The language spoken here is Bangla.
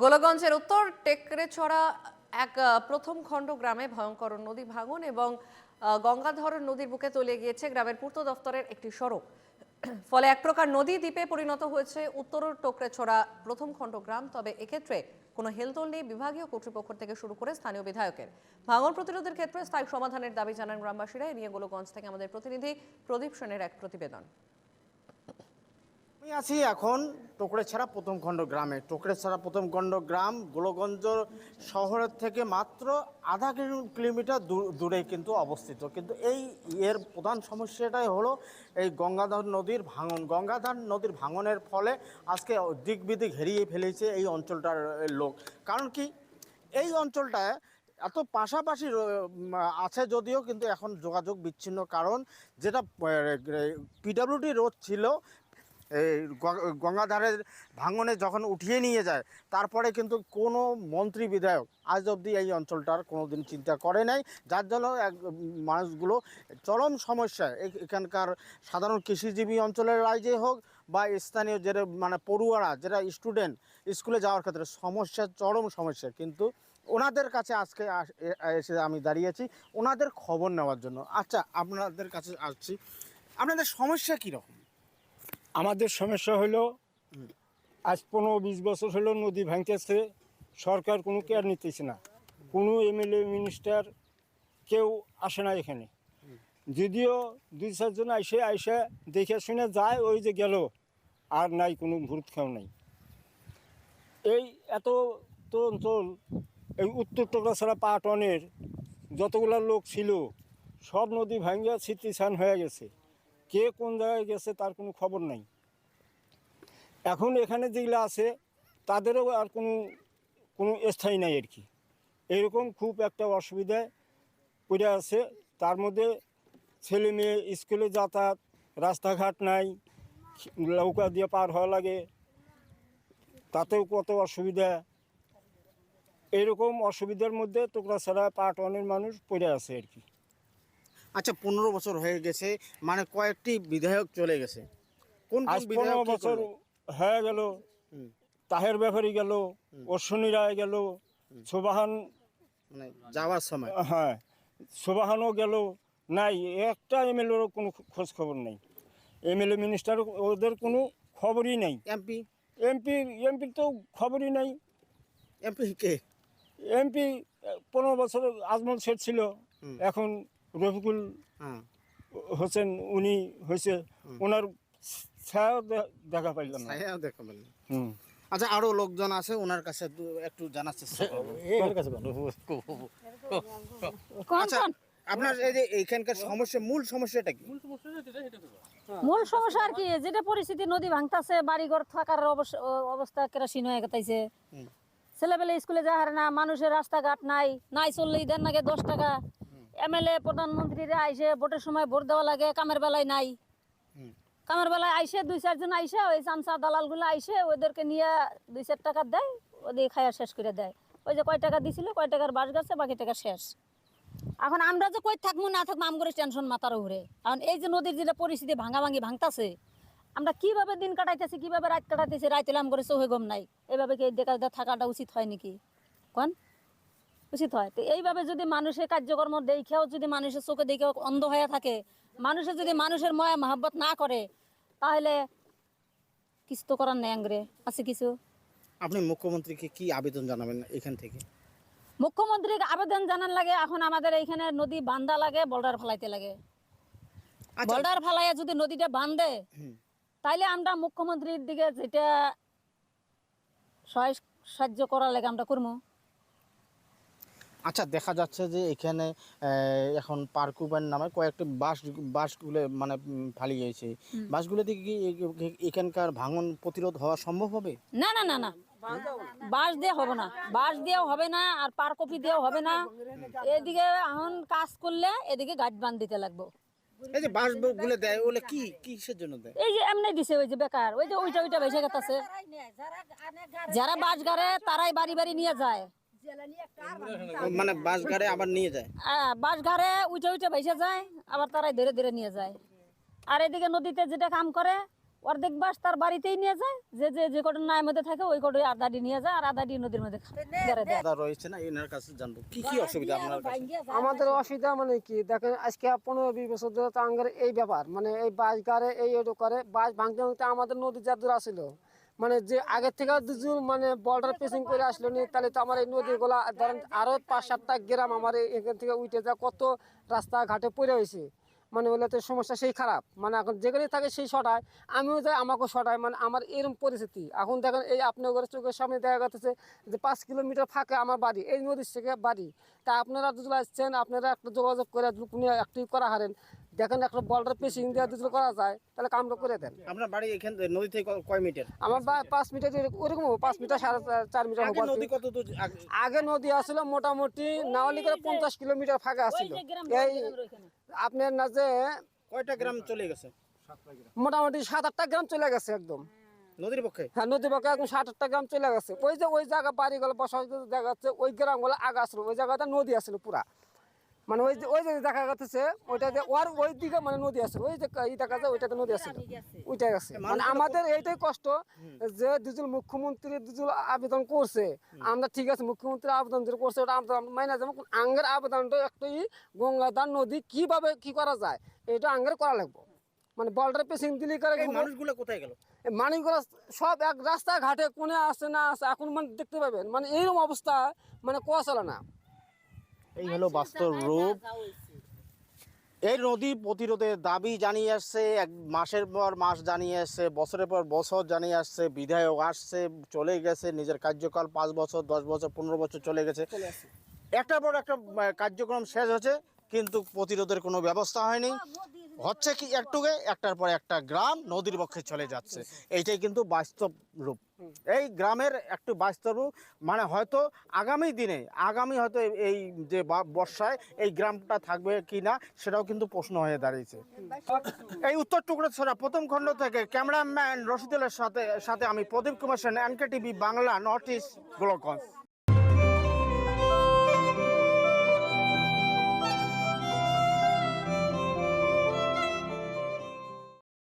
গোলগঞ্জের উত্তর টেকরেছড়া এক প্রথম খণ্ড গ্রামে ভয়ঙ্কর নদী ভাঙন এবং গঙ্গাধর নদীর বুকে তলিয়ে গিয়েছে গ্রামের পূর্ত দফতরের একটি সড়ক। ফলে এক প্রকার নদী দ্বীপে পরিণত হয়েছে উত্তর টোকরেছড়া প্রথম খণ্ড গ্রাম। তবে এক্ষেত্রে কোনো হেলদোল নেই। বিভাগীয় কর্তৃপক্ষ থেকে শুরু করে স্থানীয় বিধায়কের। ভাঙন প্রতিরোধের ক্ষেত্রে স্থায়ী সমাধানের দাবি জানান গ্রামবাসীরা। এ নিয়ে গোলগঞ্জ থেকে আমাদের প্রতিনিধি প্রদীপ সেনের এক প্রতিবেদন। আমি আছি এখন টোকরেছড়া প্রথম খণ্ড গ্রামে টোকরেছড়া প্রথম খণ্ড গ্রাম গোলগঞ্জ শহরের থেকে মাত্র আধা কিলো- কিলোমিটার দূরে কিন্তু অবস্থিত। কিন্তু এই এর প্রধান সমস্যাটাই হলো এই গঙ্গাধর নদীর ভাঙন। গঙ্গাধর নদীর ভাঙনের ফলে আজকে দিক বিদিক হেরিয়ে ফেলেছে এই অঞ্চলটার লোক। কারণ কি? এই অঞ্চলটায় এত পাশাপাশি আছে যদিও কিন্তু এখন যোগাযোগ বিচ্ছিন্ন কারণ যেটা পিডাব্লিউডি রোড ছিল এই গঙ্গাধারের ভাঙনে যখন উঠিয়ে নিয়ে যায়, তারপরে কিন্তু কোনো মন্ত্রী বিধায়ক আজ অবধি এই অঞ্চলটার কোনো দিন চিন্তা করে নাই। যার জন্য এক মানুষগুলো চরম সমস্যায়, এ- এখানকার সাধারণ কৃষিজীবী অঞ্চলের রাজ্যে হোক বা স্থানীয় যেটা মানে পড়ুয়ারা যেটা স্টুডেন্ট, স্কুলে যাওয়ার ক্ষেত্রে সমস্যা, চরম সমস্যা। কিন্তু ওনাদের কাছে আজকে এসে আমি দাঁড়িয়েছি ওনাদের খবর নেওয়ার জন্য। আচ্ছা আপনাদের কাছে আসছি। আপনাদের সমস্যা কীরকম? আমাদের সমস্যা হলো, আজ পনেরো বিশ বছর হলো নদী ভাঙতেছে, সরকার কোনো কেয়ার নিতেছে না। কোনো এমএলএ মিনিস্টার কেউ আসে না এখানে। যদিও দুই চারজন আইসে আইসে দেখে শুনে যায়, ওই যে গেল, আর নাই, কোনো ভূত খাও নাই। এই এত তো অঞ্চল, এই উত্তর টুকরা ছাড়া পাটনের যতগুলো লোক ছিল, সব নদী ভাঙ্গিয়া স্মৃতিসান হয়ে গেছে। কে কোন জায়গায় গেছে তার কোনো খবর নাই। এখন এখানে যেগুলো আছে, তাদেরও আর কোনো কোনো স্থায়ী নাই আর কি। এরকম খুব একটা অসুবিধায় পড়ে আছে। তার মধ্যে ছেলে মেয়ে স্কুলে যাতায়াত, রাস্তাঘাট নাই, নৌকা দিয়ে পার হওয়া লাগে, তাতেও কত অসুবিধা। এরকম অসুবিধার মধ্যে তোকরা ছাড়া পাটনের মানুষ পড়ে আছে আর কি। আচ্ছা পনেরো বছর হয়ে গেছে মানে কয়েকটি বিধায়ক চলে গেছে। কোন আজ পনেরো বছর হয়ে গেল তাহের ব্যাপারী গেল অশ্বনী রায় গেল সুবাহান মানে যাওয়ার সময়। হ্যাঁ সুবাহানও গেল নাই একটা এমএলএরও কোনো খোঁজ খবর নেই। এমএলএ মিনিস্টার ওদের কোনো খবরই নেই। এমপি? এমপি এমপির তো খবরই নাই। এমপি কে? এমপি পনেরো বছর আজমল শেখ ছিল এখন রফিকুল হ্যাঁ। হোসেন উনি হয়েছে ওনার ছায়াও দেখা পাইলাম না। ছায়া দেখা। হুম। আচ্ছা আরও লোকজন আছে ওনার কাছে একটু জানার চেষ্টা আচ্ছা আপনার এই যে এইখানকার সমস্যা মূল সমস্যাটা কি? মূল সমস্যা আর কি যেটা পরিস্থিতি নদী ভাঙতাছে বাড়িঘর থাকার অবস- অবস্থা কেরাসিন হয়ে গেছে হুম। ছেলেবেলে স্কুলে যা হারে না মানুষের রাস্তাঘাট নাই নাই চললেই দেন নাকি দশ টাকা। এমএলএ প্রধানমন্ত্রীরা আইসে ভোটের সময় ভোট দেওয়া লাগে কামের বেলায় নাই। কামের বেলায় আইসে দুই চারজন আইসে ওই চামচা দালালগুলো আইসে ওদেরকে নিয়ে দুই চার টাকা দেয় ওদের খাইয়া শেষ করে দেয়। ওই যে কয় টাকা দিছিল কয় টাকার বাস গেছে বাকি টাকা শেষ। এখন আমরা যে কই থাকব না থাকব আমগরে টেনশন মাথার উপরে। কারণ এই যে নদীর যেটা পরিস্থিতি ভাঙা ভাঙি ভাঙতাছে আমরা কীভাবে দিন কাটাইতেছি কীভাবে রাত কাটাইতেছি রাত এলাম করে চোখে গম নাই। এভাবে কি দেখা দেখা থাকাটা উচিত হয় নাকি? কোন? উচিত হয়। তো এইভাবে যদি মানুষের কার্যকর্ম দেখেও যদি মানুষের চোখে দেখেও অন্ধ হয়ে থাকে মানুষের যদি মানুষের ময়া মহাব্বত না করে তাহলে কিছু তো করার নেই আঙ্গরে। আছে কিছু? আপনি মুখ্যমন্ত্রীকে কি আবেদন জানাবেন এখান থেকে? মুখ্যমন্ত্রীকে আবেদন জানান লাগে এখন আমাদের এইখানে নদী বান্ধা লাগে বর্ডার ফেলাইতে লাগে। আচ্ছা। বর্ডার ফেলাইয়া যদি নদীটা বান্ধে তাইলে আমরা মুখ্যমন্ত্রীর দিকে যেটা সহায় সাহায্য করার লাগে আমরা করব আচ্ছা দেখা যাচ্ছে যে এখানে আহ, এখন পার্কুবেন নামে কয়েকটি বাস বাসগুলো মানে ফালিয়েছে বাসগুলো থেকে কি এখানকার ভাঙন প্রতিরোধ হওয়া সম্ভব হবে? না না না না। বাঁশ দিয়ে হবে না। বাঁশ দিয়েও হবে না আর দিয়েও হবে না। এদিকে এখন কাজ করলে এদিকে গাছ বান দিতে লাগবো। এই যে বাসগুলো দেয় ওগুলো কি কিসের জন্য দেয়? এই যে এমনি দিছে ওই যে বেকার ওই যে ওইটা ওইটা গেছে যারা বাস গাড়ে তারাই বাড়ি বাড়ি নিয়ে যায়। মানে বাস আবার নিয়ে যায়? বাস ঘাড়ে উঠে উঠে ভেসে যায় আবার তারাই ধীরে ধীরে নিয়ে যায়। আর এদিকে নদীতে যেটা কাম করে অর্ধেক বাস তার বাড়িতেই নিয়ে যায় যে যে যে কটা নায়ের মধ্যে থাকে ওই আদাডি নিয়ে যায় আর আদাডি নদীর মধ্যে দাদা রয়েছে না এনার কাছে জানব। কি কি অসুবিধা আপনার কাছে? আমাদের অসুবিধা মানে কি দেখেন আজকে পনেরো বিশ বছর ধরে তো আঙ্গের এই ব্যাপার মানে এই বাস গাড়ে এই করে বাস ভাঙতে ভাঙতে আমাদের নদী যা দূর আসছিল মানে যে আগের থেকে দুজন মানে বর্ডার পেসিং করে আসলো নি, তাহলে তো আমার এই নদীগুলা ধরেন আরও পাঁচ সাতটা গ্রাম আমার এখান থেকে উঠে যা কত রাস্তাঘাটে পড়ে হয়েছে। মানে বলে তো সমস্যা সেই খারাপ। মানে এখন যেখানে থাকে সেই শটায়, আমিও যাই, আমাকেও শটায়। মানে আমার এরকম পরিস্থিতি। এখন দেখেন এই আপনার ঘরের চোখের সামনে দেখা যাচ্ছে যে পাঁচ কিলোমিটার ফাঁকে আমার বাড়ি, এই নদীর থেকে বাড়ি। তা আপনারা দুজন আসছেন, আপনারা একটা যোগাযোগ করে অ্যাক্টিভ করা হারেন। দেখেন একটা পেশিং দিয়ে করা যায় তাহলে কামটা করে দেন। আপনার বাড়ি এখান নদী থেকে কয় মিটার? আমার পাঁচ মিটার ওরকম পাঁচ মিটার সাড়ে চার- মিটার হবে নদী কত দূর আগে- নদী আসলে মোটামুটি নাওয়ালি করে পঞ্চাশ কিলোমিটার ফাঁকা আসছিল এই আপনার না যে কয়টা গ্রাম চলে গেছে? মোটামুটি সাত আটটা গ্রাম চলে গেছে একদম। নদীর পক্ষে? হ্যাঁ নদী পক্ষে একদম সাত আটটা গ্রাম চলে গেছে। ওই যে ওই জায়গা বাড়িগুলো বসা দেখা যাচ্ছে ওই গ্রামগুলো আগে আসলো ওই জায়গাটা নদী আসলো পুরা। মানে ওই যে ওই যে দেখা যাচ্ছে ওইটা যে ওর ওই দিকে মানে নদী আছে ওই যে এই দেখা যায় ওইটাতে নদী আছে। ওইটা গেছে মানে আমাদের এইটাই কষ্ট যে দুজন মুখ্যমন্ত্রী দুজন আবেদন করছে আমরা ঠিক আছে মুখ্যমন্ত্রী আবেদন যেটা করছে ওটা আমরা মাইনা যাব আঙ্গের আবেদনটা একটাই গঙ্গাধার নদী কীভাবে কি করা যায় এটা আঙ্গের করা লাগবে। মানে বলটার পেছিং দিলি করে মানুষগুলো কোথায় গেল? মানিকগুলো সব এক রাস্তা ঘাটে কোনে আসে না আসে এখন মানে দেখতে পাবেন মানে এইরকম অবস্থা মানে কোয়া চলে না। এই হলো বাস্তব রূপ। এই নদী প্রতিরোধের দাবি জানিয়ে আসছে এক মাসের পর মাস জানিয়ে আসছে বছরের পর বছর জানিয়ে আসছে বিধায়ক আসছে চলে গেছে নিজের কার্যকাল পাঁচ বছর দশ বছর পনেরো বছর চলে গেছে। একটার পর একটা কার্যক্রম শেষ হচ্ছে কিন্তু প্রতিরোধের কোনো ব্যবস্থা হয়নি। হচ্ছে কি একটুকে একটার পর একটা গ্রাম নদীর পক্ষে চলে যাচ্ছে। এইটাই কিন্তু বাস্তব রূপ। এই গ্রামের একটু বাস্তব রূপ মানে হয়তো আগামী দিনে আগামী হয়তো এই- যে বর্ষায় এই গ্রামটা থাকবে কি না সেটাও কিন্তু প্রশ্ন হয়ে দাঁড়িয়েছে। এই উত্তর টুকরো ছড়া প্রথম খণ্ড থেকে ক্যামেরাম্যান রশিদুলের সাথে সাথে আমি Pradip Kumar Sen NK TV Bangla North East Golakganj